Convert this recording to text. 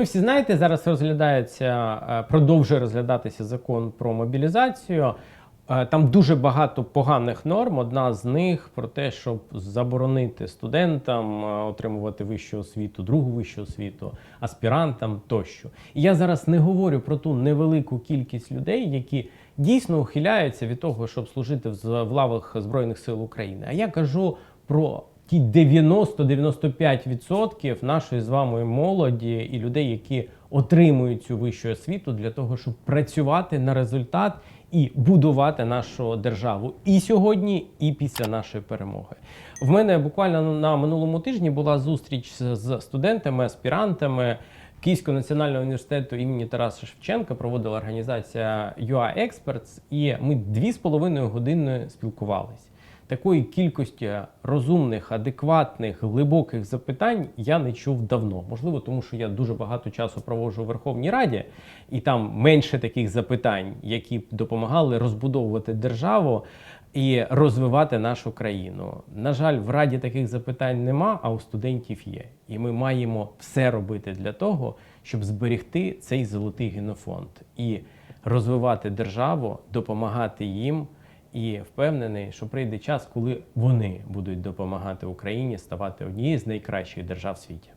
Ви всі знаєте, зараз розглядається, е, продовжує розглядатися закон про мобілізацію. Е, Там дуже багато поганих норм. Одна з них про те, щоб заборонити студентам е, отримувати вищу освіту, другу вищу освіту, аспірантам тощо. І я зараз не говорю про ту невелику кількість людей, які дійсно ухиляються від того, щоб служити в лавах Збройних сил України. А я кажу про ті 90-95% нашої з вами молоді і людей, які отримують цю вищу освіту для того, щоб працювати на результат і будувати нашу державу і сьогодні, і після нашої перемоги. В мене буквально на минулому тижні була зустріч з- студентами, аспірантами. Київського національного університету імені Тараса Шевченка проводила організація UA Experts, і ми дві з половиною години спілкувалися. Такої кількості розумних, адекватних, глибоких запитань я не чув давно. Можливо, тому що я дуже багато часу проводжу у Верховній Раді, і там менше таких запитань, які б допомагали розбудовувати державу і розвивати нашу країну. На жаль, в Раді таких запитань нема, а у студентів є. І ми маємо все робити для того, щоб зберегти цей золотий генофонд і розвивати державу, допомагати їм. І впевнений, що прийде час, коли вони будуть допомагати Україні ставати однією з найкращих держав світі.